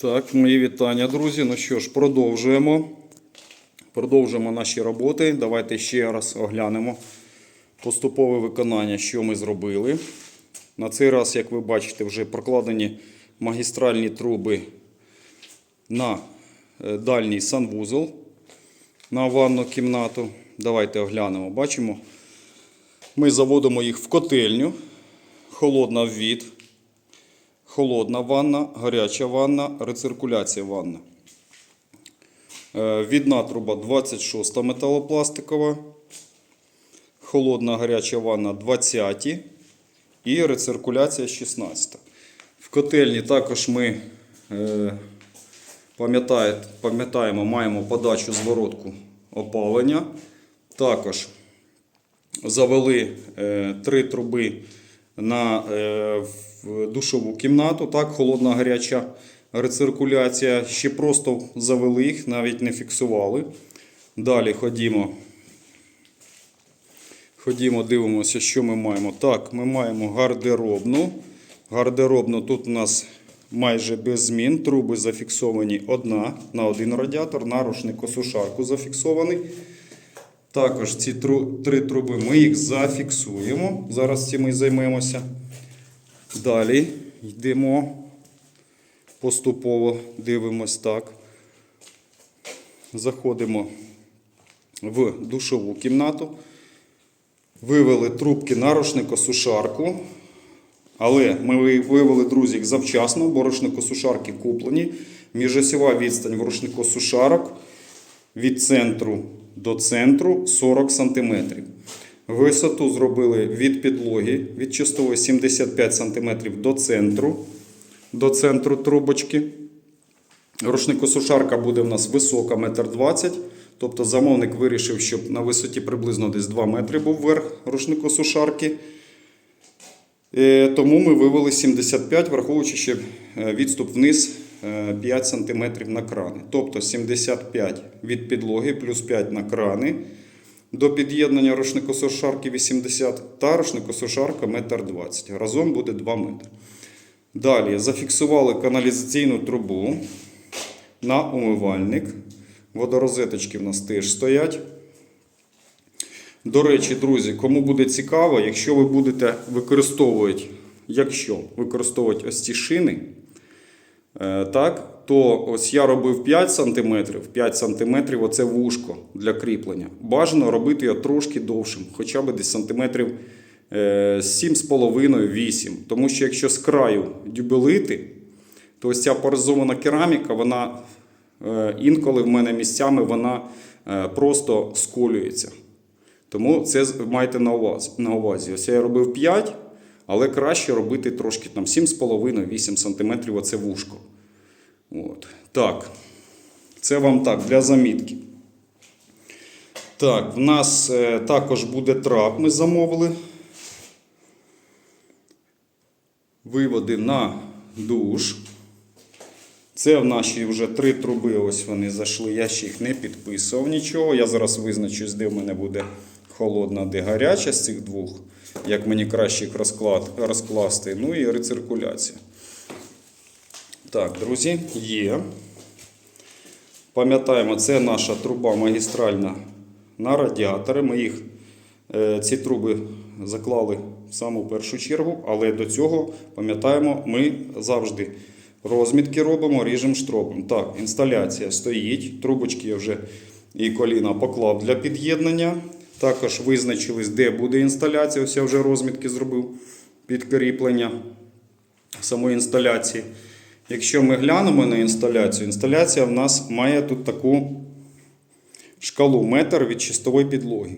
Так, мої вітання, друзі. Ну що ж, продовжуємо. Продовжуємо наші роботи. Давайте ще раз оглянемо поступове виконання, що ми зробили. На цей раз, як ви бачите, вже прокладені магістральні труби на е, дальній санвузол на ванну кімнату. Давайте оглянемо. Бачимо, ми заводимо їх в котельню, холодна ввід, холодна ванна, гаряча ванна, рециркуляція ванна. Е, Відна труба 26 металопластикова, холодна гаряча ванна 20 і рециркуляція 16. В котельні також ми е, пам'ятаємо, маємо подачу зворотку опалення. Також завели е, три труби на е, душову кімнату, так, холодна гаряча рециркуляція. Ще просто завели їх, навіть не фіксували. Далі ходімо. Ходімо, дивимося, що ми маємо. Так, ми маємо гардеробну. Гардеробну тут у нас майже без змін. Труби зафіксовані одна на один радіатор, нарушник косушарку зафіксований. Також ці три труби ми їх зафіксуємо. Зараз цим і займемося. Далі йдемо поступово, дивимось так. Заходимо в душову кімнату. Вивели трубки на рушникосушарку. Але ми вивели, друзі, їх завчасно, бо рушникосушарки куплені. Міжосіва відстань в рушникосушарок від центру до центру 40 см. Висоту зробили від підлоги від чистової 75 см до центру, до центру трубочки. Рушникосушарка буде в нас висока 1,20 м. Тобто замовник вирішив, щоб на висоті приблизно десь 2 метри був верх рушникосушарки. Е, Тому ми вивели 75, враховуючи ще відступ вниз 5 см на крани. Тобто 75 від підлоги плюс 5 на крани. До під'єднання рушникосушарки 80 та рушникосушарка 1,20 м. Разом буде 2 метри. Далі зафіксували каналізаційну трубу на умивальник. Водорозеточки в нас теж стоять. До речі, друзі, кому буде цікаво, якщо ви будете використовувати, якщо використовувати ось ці шини, е, так, то ось я робив 5 см, 5 см оце вушко для кріплення. Бажано робити його трошки довшим, хоча б десь сантиметрів е, 7,5-8. Тому що якщо з краю дюбелити, то ось ця поризована кераміка, вона е, інколи в мене місцями вона е, просто сколюється. Тому це майте на увазі. На увазі. Ось я робив 5, але краще робити трошки там 7,5-8 см оце вушко. От. Так. Це вам так, для замітки. Так, в нас е, також буде трап, ми замовили. Виводи на душ. Це в наші вже три труби, ось вони зайшли. Я ще їх не підписував нічого. Я зараз визначусь, де в мене буде холодна, де гаряча з цих двох. Як мені краще їх розклад, розкласти. Ну і рециркуляція. Так, друзі, є. Пам'ятаємо, це наша труба магістральна на радіатори. Ми їх, е, ці труби заклали в саму першу чергу, але до цього, пам'ятаємо, ми завжди розмітки робимо, ріжемо штробом. Так, інсталяція стоїть. Трубочки я вже і коліна поклав для під'єднання. Також визначились, де буде інсталяція. Ось я вже розмітки зробив під кріплення самої інсталяції. Якщо ми глянемо на інсталяцію, інсталяція в нас має тут таку шкалу метр від чистової підлоги.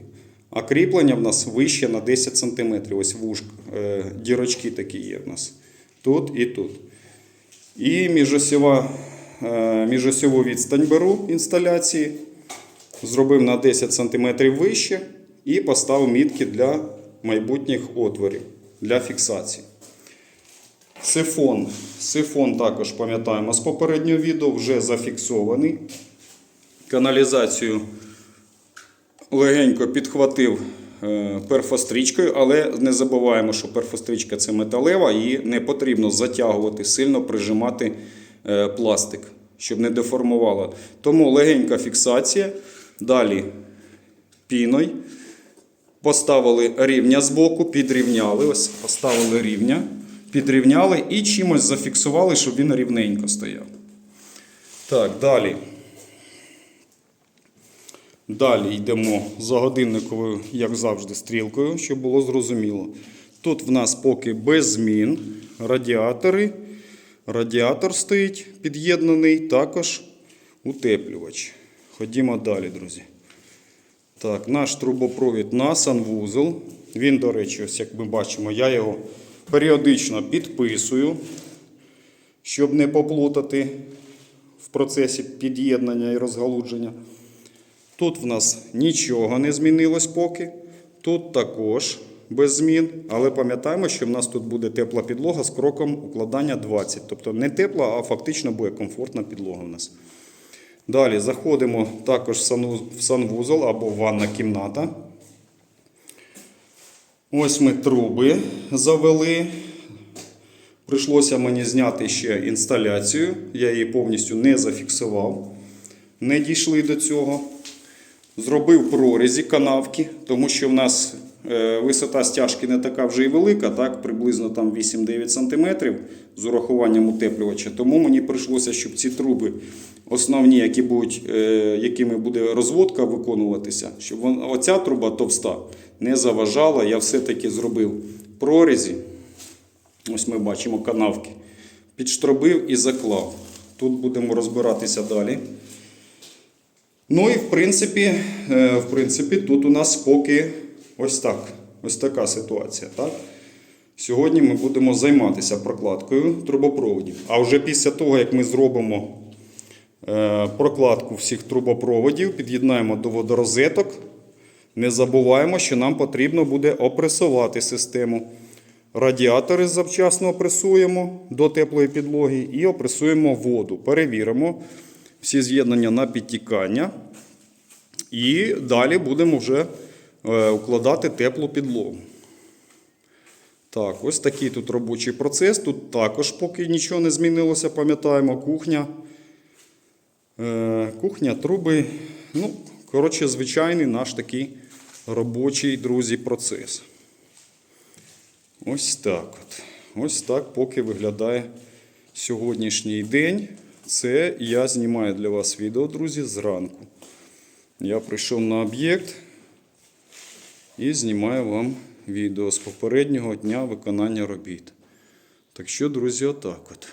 А кріплення в нас вище на 10 см. Ось вушк, е, дірочки такі є в нас. Тут і тут. І міжосіва, е, міжосьову відстань беру інсталяції. Зробив на 10 см вище і поставив мітки для майбутніх отворів для фіксації. Сифон. Сифон також пам'ятаємо з попереднього відео, вже зафіксований. Каналізацію легенько підхватив е, перфострічкою, але не забуваємо, що перфострічка це металева, її не потрібно затягувати, сильно прижимати е, пластик, щоб не деформувало. Тому легенька фіксація. Далі піною. Поставили рівня збоку, підрівняли. Ось поставили рівня, підрівняли і чимось зафіксували, щоб він рівненько стояв. Так, далі. Далі йдемо за годинниковою, як завжди, стрілкою, щоб було зрозуміло. Тут в нас поки без змін радіатори. Радіатор стоїть під'єднаний, також утеплювач. Ходімо далі, друзі. Так, наш трубопровід на санвузол. Він, до речі, ось як ми бачимо, я його періодично підписую, щоб не поплутати в процесі під'єднання і розгалудження. Тут в нас нічого не змінилось поки. Тут також без змін. Але пам'ятаємо, що в нас тут буде тепла підлога з кроком укладання 20. Тобто не тепла, а фактично буде комфортна підлога в нас. Далі заходимо також в санвузол або ванна кімната. Ось ми труби завели. Прийшлося мені зняти ще інсталяцію. Я її повністю не зафіксував. Не дійшли до цього. Зробив прорізі канавки, тому що в нас висота стяжки не така вже і велика, так, приблизно там 8-9 см з урахуванням утеплювача. Тому мені прийшлося, щоб ці труби, основні, які будуть, е, якими буде розводка виконуватися, щоб вон, оця труба товста не заважала. Я все-таки зробив прорізі. Ось ми бачимо канавки. Підштробив і заклав. Тут будемо розбиратися далі. Ну і в принципі, е, в принципі, тут у нас поки ось так. Ось така ситуація. Так? Сьогодні ми будемо займатися прокладкою трубопроводів. А вже після того, як ми зробимо е, прокладку всіх трубопроводів, під'єднаємо до водорозеток, не забуваємо, що нам потрібно буде опресувати систему. Радіатори завчасно опресуємо до теплої підлоги і опресуємо воду. Перевіримо всі з'єднання на підтікання. І далі будемо вже укладати теплу підлогу. Так, ось такий тут робочий процес. Тут також поки нічого не змінилося, пам'ятаємо, кухня. Е, Кухня, труби. Ну, коротше, звичайний наш такий робочий, друзі, процес. Ось так от. Ось так поки виглядає сьогоднішній день. Це я знімаю для вас відео, друзі, зранку. Я прийшов на об'єкт і знімаю вам відео з попереднього дня виконання робіт. Так що, друзі, отак от.